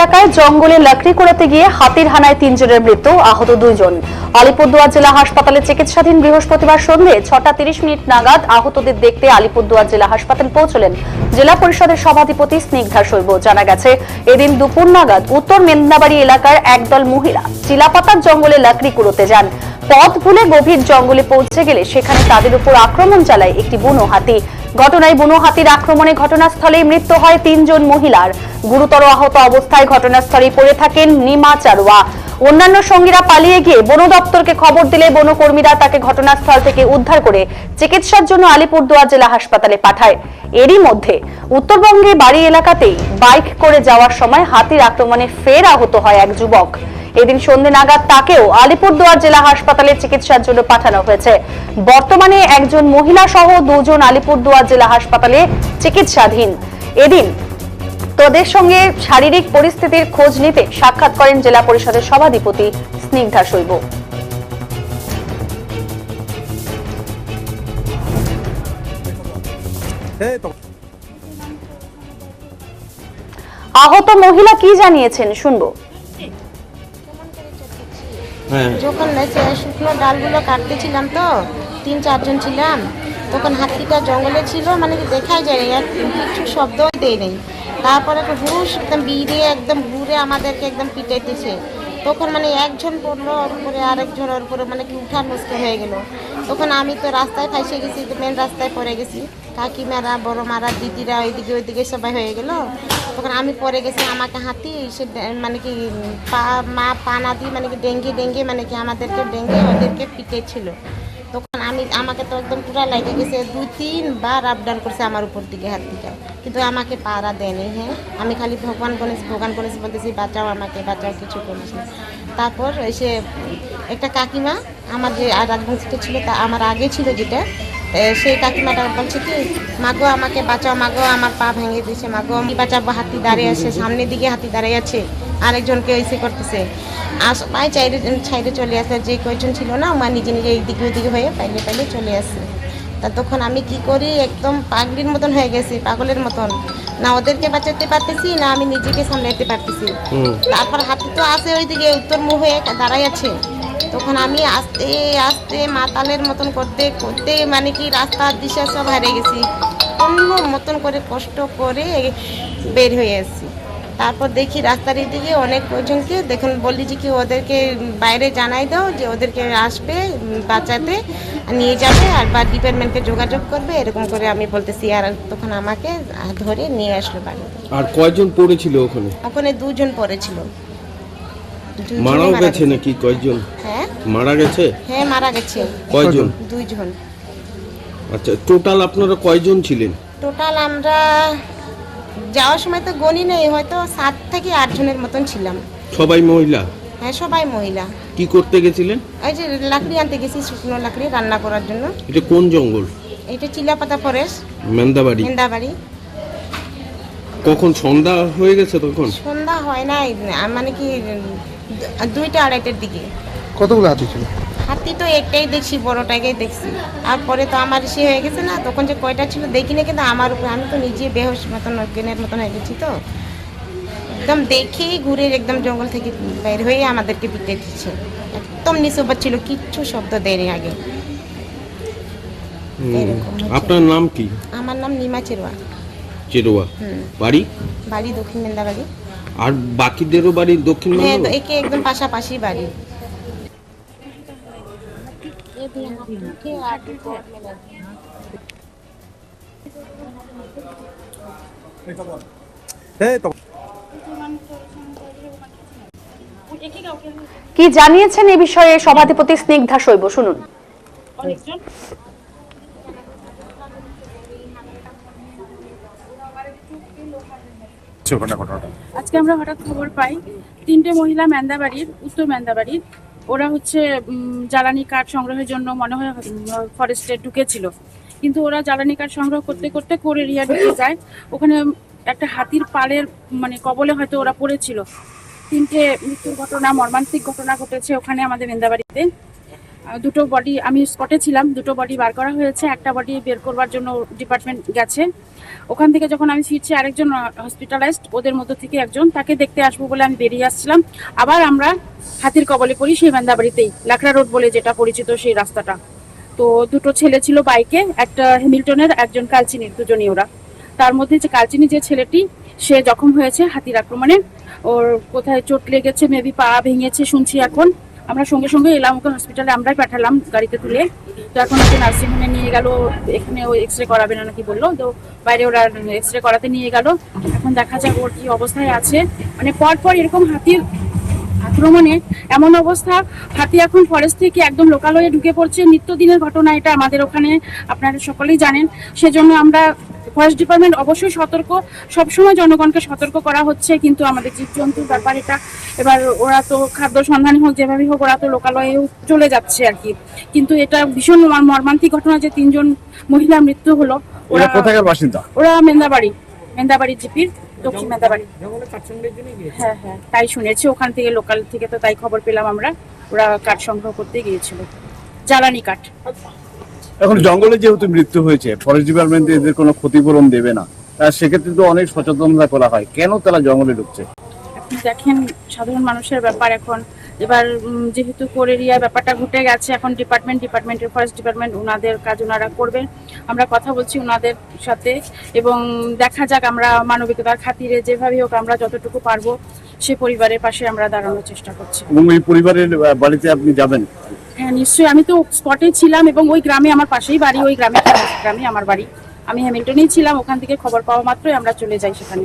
এলাকায় জঙ্গলে লাকড়ি কুড়াতে গিয়ে হাতির হানায় তিনজনের মৃত্যু, আহত দুইজন। আলিপুরদুয়ার জেলা হাসপাতালে চিকিৎসাধীন বৃহস্পতিবার সন্ধ্যে ছটা তিরিশ মিনিট নাগাদ আহতদের দেখতে আলিপুরদুয়ার জেলা হাসপাতাল পৌঁছলেন। জেলা পরিষদের সভাধিপতি স্নিগ্ধা শৈব জানা গেছে, এদিন দুপুর নাগাদ উত্তর মেদিনীবাড়ি এলাকার একদল মহিলা চিলাপাতার জঙ্গলে লাকড়ি কুড়োতে যান। পথ ভুলে গভীর জঙ্গলে পৌঁছে গেলে সেখানে তাদের উপর আক্রমণ চালায় একটি বুনো হাতি। ঘটনায় বুনো হাতির আক্রমণে ঘটনাস্থলেই মৃত্যু হয় তিনজন মহিলার। গুরুতর আহত অবস্থায় ঘটনাস্থলে পড়ে থাকেন নিমা চারুয়া। অন্যান্য সঙ্গীরা পালিয়ে গিয়ে বন দপ্তরকে খবর দিলে বনকর্মীরা তাকে ঘটনাস্থল থেকে উদ্ধার করে চিকিৎসার জন্য আলিপুরদুয়ার জেলা হাসপাতালে পাঠায়। এরই মধ্যে উত্তরবঙ্গে বাড়ি এলাকাতেই বাইক করে যাওয়ার সময় হাতির আক্রমণে ফের আহত হয় এক যুবক। এদিন সন্ধ্যে নাগাদ তাকেও আলিপুরদুয়ার জেলা হাসপাতালে চিকিৎসার জন্য পাঠানো হয়েছে। বর্তমানে একজন মহিলা সহ দুজন আলিপুরদুয়ার জেলা হাসপাতালে চিকিৎসাধীন। এদিন তোদের সঙ্গে শারীরিক পরিস্থিতির খোঁজ নিতে সাক্ষাৎ করেন জেলা পরিষদের সভাধিপতি স্নিগ্ধা শৈব। আহত মহিলা কি জানিয়েছেন? শুনব। যখন এসে শুকনো ডালগুলো কাটতেছিলাম তো, তিন, চারজন ছিলাম, তখন হাতিটা জঙ্গলে ছিল মানে দেখাই যায় কিছু শব্দই দেয় নেই। তারপরে হুশ, একদম বিড়ে একদম ঘুরে আমাদেরকে একদম পিটাইতেছে। তখন মানে একজন পড়ল, ওর উপরে আরেকজন, ওর উপরে মানে কি উঠার মুশকিল হয়ে গেল। তখন আমি তো রাস্তায় ফাইসে গেছি মেন রাস্তায় পড়ে গেছি। কাকিমারা বড় মারা, দিদিরা ওইদিকে ওইদিকে সবাই হয়ে গেল। তখন আমি পরে গেছি আমাকে হাতি, সে মানে কি, পা, মা পা না দিয়ে মানে কি ডেঙ্গে ডেঙ্গে মানে কি আমাদেরকে ডেঙ্গে ওদেরকে পিটেছিল। তখন আমি, আমাকে তো একদম পুরা লাগে গেছে, দুই তিনবার আপ ডাউন করছে আমার উপর দিকে হাত দিকে কিন্তু আমাকে পাড়া দেয়নি হ্যাঁ। আমি খালি ভগবান গণেশ ভগবান গণেশ বলতেছি, বাঁচাও আমাকে, বাঁচাও, কিছু করিস তারপর এসে একটা কাকিমা আমার যে রাজবংশীটা ছিল, তা আমার আগে ছিল যেটা সেই কাকিমাটা বলছে কি মাগো আমাকে বাঁচাও মাগো আমার পা ভেঙে দিয়েছে মাগো আমি বাঁচাবো। হাতি দাঁড়িয়ে আছে সামনের দিকে হাতি দাঁড়িয়ে আছে আরেকজনকে এসে করতেছে। আর সবাই চাইরে ছাইরে চলে আসে যে কয়জন ছিল না আমার নিজে নিজে এই দিকে ওইদিকে হয়ে পাইলে পাইলে চলে আসে। তা তখন আমি কি করি একদম পাগলির মতন হয়ে গেছি পাগলের মতন। না ওদেরকে বাঁচাতে পারতেছি না আমি নিজেকে সামলাতে পারতেছি। তারপর হাতি তো আসে ওইদিকে উত্তর মুখ হয়ে দাঁড়াই আছে। তখন আমি আস্তে আস্তে মাতালের মতন করতে করতে মানে কি রাস্তার দিশা সব হারিয়ে গেছি। অন্য মতন করে কষ্ট করে বের হয়ে এসেছি তারপর দেখি রাস্তার দিকে অনেক কয়জনকে দেখুন বললি যে কি ওদেরকে বাইরে জানাই দাও যে ওদেরকে আসবে বাঁচাতে নিয়ে যাবে আর বা ডিপার্টমেন্টকে যোগাযোগ করবে এরকম করে আমি বলতেছি। আর তখন আমাকে ধরে নিয়ে আসলো বাড়িতে। আর কয়জন পড়েছিল ওখানে? ওখানে দুজন পড়েছিল। মারাও মারা গেছে। নাকি কয়জন? হ্যাঁ মারা গেছে? হ্যাঁ মারা গেছে। কয়জন? দুইজন। আচ্ছা টোটাল আপনারা কয়জন ছিলেন? টোটাল আমরা যাওয়ার সময় তো গণি নেই হয়তো সাত থেকে আট জনের মতন ছিলাম। সবাই মহিলা? হ্যাঁ সবাই মহিলা। কি করতে গেছিলেন? এই যে লাকড়ি আনতে গেছি শুকনো লাকড়ি রান্না করার জন্য। এটা কোন জঙ্গল? এটা চিলাপাতা ফরেস্ট। মেন্দাবাড়ি। হেন্দাবাড়ি কখন? সন্ধ্যা হয়ে গেছে তখন? সন্ধ্যা হয় নাই মানে কি দুইটা আড়াইটার দিকে। কতগুলো হাতি ছিল? হাতি তো একটাই দেখছি বড়টাকেই দেখছি। আর পরে তো আমার সে হয়ে গেছে না তখন যে কয়টা ছিল দেখি না কিন্তু আমার উপরে আমি তো নিজে বেহস মতন অজ্ঞানের মতন হয়ে গেছি তো। একদম দেখেই ঘুরে একদম জঙ্গল থেকে বাইরে হয়ে আমাদেরকে পিটে দিচ্ছে। একদম নিঃসব্বর ছিল কিচ্ছু শব্দ দেয়নি আগে। আপনার নাম কি? আমার নাম নিমা চেরুয়া। চেরোয়া। বাড়ি? বাড়ি দক্ষিণ মেন্দাবাড়ি। আর বাকিদেরও বাড়ি দক্ষিণ হ্যাঁ তো একে একদম পাশাপাশি বাড়ি। কি জানিয়েছেন এ বিষয়ে সভাধিপতি স্নিগ্ধা শৈব? শুনুন। আজকে আমরা হঠাৎ খবর পাই, তিনটে মহিলা ম্যান্দাবাড়ির, উত্তর ম্যান্দাবাড়ির ওরা হচ্ছে জ্বালানি কাঠ সংগ্রহের জন্য মনে হয় ফরেস্টে ঢুকেছিল। কিন্তু ওরা জ্বালানি কাঠ সংগ্রহ করতে করতে করে রিয়া ঢুকে যায়। ওখানে একটা হাতির পালের মানে কবলে হয়তো ওরা পড়েছিল। তিনটে মৃত্যুর ঘটনা, মর্মান্তিক ঘটনা ঘটেছে ওখানে আমাদের মেন্দাবাড়িতে দুটো বডি আমি স্পটে ছিলাম, দুটো বডি বার করা হয়েছে, একটা বডি বের করবার জন্য ডিপার্টমেন্ট গেছে। ওখান থেকে যখন আমি ফিরছি, আরেকজন হসপিটালাইজড ওদের মধ্য থেকে একজন, তাকে দেখতে আসব বলে আমি বেরিয়ে আসছিলাম। আবার আমরা হাতির কবলে পড়ি সেই বাড়িতেই লাকড়া রোড বলে যেটা পরিচিত সেই রাস্তাটা। তো দুটো ছেলে ছিল বাইকে, একটা হ্যামিল্টনের একজন কালচিনির দুজনই ওরা। তার মধ্যে যে কালচিনি যে ছেলেটি, সে জখম হয়েছে হাতির আক্রমণে। ওর কোথায় চোট লেগেছে মেবি পা ভেঙেছে, শুনছি এখন। আমরা সঙ্গে সঙ্গে এলাম ওকে হসপিটালে আমরাই পাঠালাম গাড়িতে তুলে। তো এখন ওকে নার্সিংহোমে নিয়ে গেল, এখানে ও এক্স রে করাবে না নাকি বলল। তো বাইরে ওরা এক্স রে করাতে নিয়ে গেল। এখন দেখা যাক ওর কি অবস্থায় আছে। মানে পর পর এরকম হাতির আক্রমণে এমন অবস্থা। হাতি এখন ফরেস্ট থেকে একদম লোকালয়ে ঢুকে পড়ছে। নিত্যদিনের ঘটনা এটা আমাদের ওখানে আপনারা সকলেই জানেন। সেজন্য আমরা ফরেস্ট ডিপার্টমেন্ট অবশ্যই সতর্ক। সবসময় জনগণকে সতর্ক করা হচ্ছে কিন্তু আমাদের জীবজন্তুর ব্যাপার এটা। এবার ওরা তো খাদ্য সন্ধানী হোক যেভাবেই হোক ওরা তো লোকালয়েও চলে যাচ্ছে আর কি। কিন্তু এটা ভীষণ মর্মান্তিক ঘটনা যে তিনজন মহিলা মৃত্যু হলো। ওরা কোথাকার বাসিন্দা? ওরা মেন্দাবাড়ি মেন্দাবাড়ি জিপির। দক্ষিণ হ্যাঁ হ্যাঁ তাই শুনেছি। ওখান থেকে লোকাল থেকে তো তাই খবর পেলাম আমরা। ওরা কাঠ সংগ্রহ করতে গিয়েছিল। জ্বালানি কাঠ। এখন জঙ্গলে যেহেতু মৃত্যু হয়েছে ফরেস্ট ডিপার্টমেন্ট এদের কোনো ক্ষতিপূরণ দেবে না সেক্ষেত্রে তো অনেক সচেতনতা করা হয়। কেন তারা জঙ্গলে ঢুকছে? আপনি দেখেন সাধারণ মানুষের ব্যাপার এখন এবার যেহেতু কোর এরিয়ায় ব্যাপারটা ঘটে গেছে এখন ডিপার্টমেন্ট ডিপার্টমেন্টের ফরেস্ট ডিপার্টমেন্ট ওনাদের কাজ ওনারা করবেন। আমরা কথা বলছি ওনাদের সাথে এবং দেখা যাক আমরা মানবিকতার খাতিরে যেভাবে হোক আমরা যতটুকু পারব সে পরিবারের পাশে আমরা দাঁড়ানোর চেষ্টা করছি। এবং এই পরিবারের বাড়িতে আপনি যাবেন? হ্যাঁ নিশ্চয়ই। আমি তো স্পটে ছিলাম এবং ওই গ্রামে আমার পাশেই বাড়ি ওই গ্রামে গ্রামে আমার বাড়ি। আমি হ্যামিল্টনেই ছিলাম ওখান থেকে খবর পাওয়া মাত্রই আমরা চলে যাই সেখানে।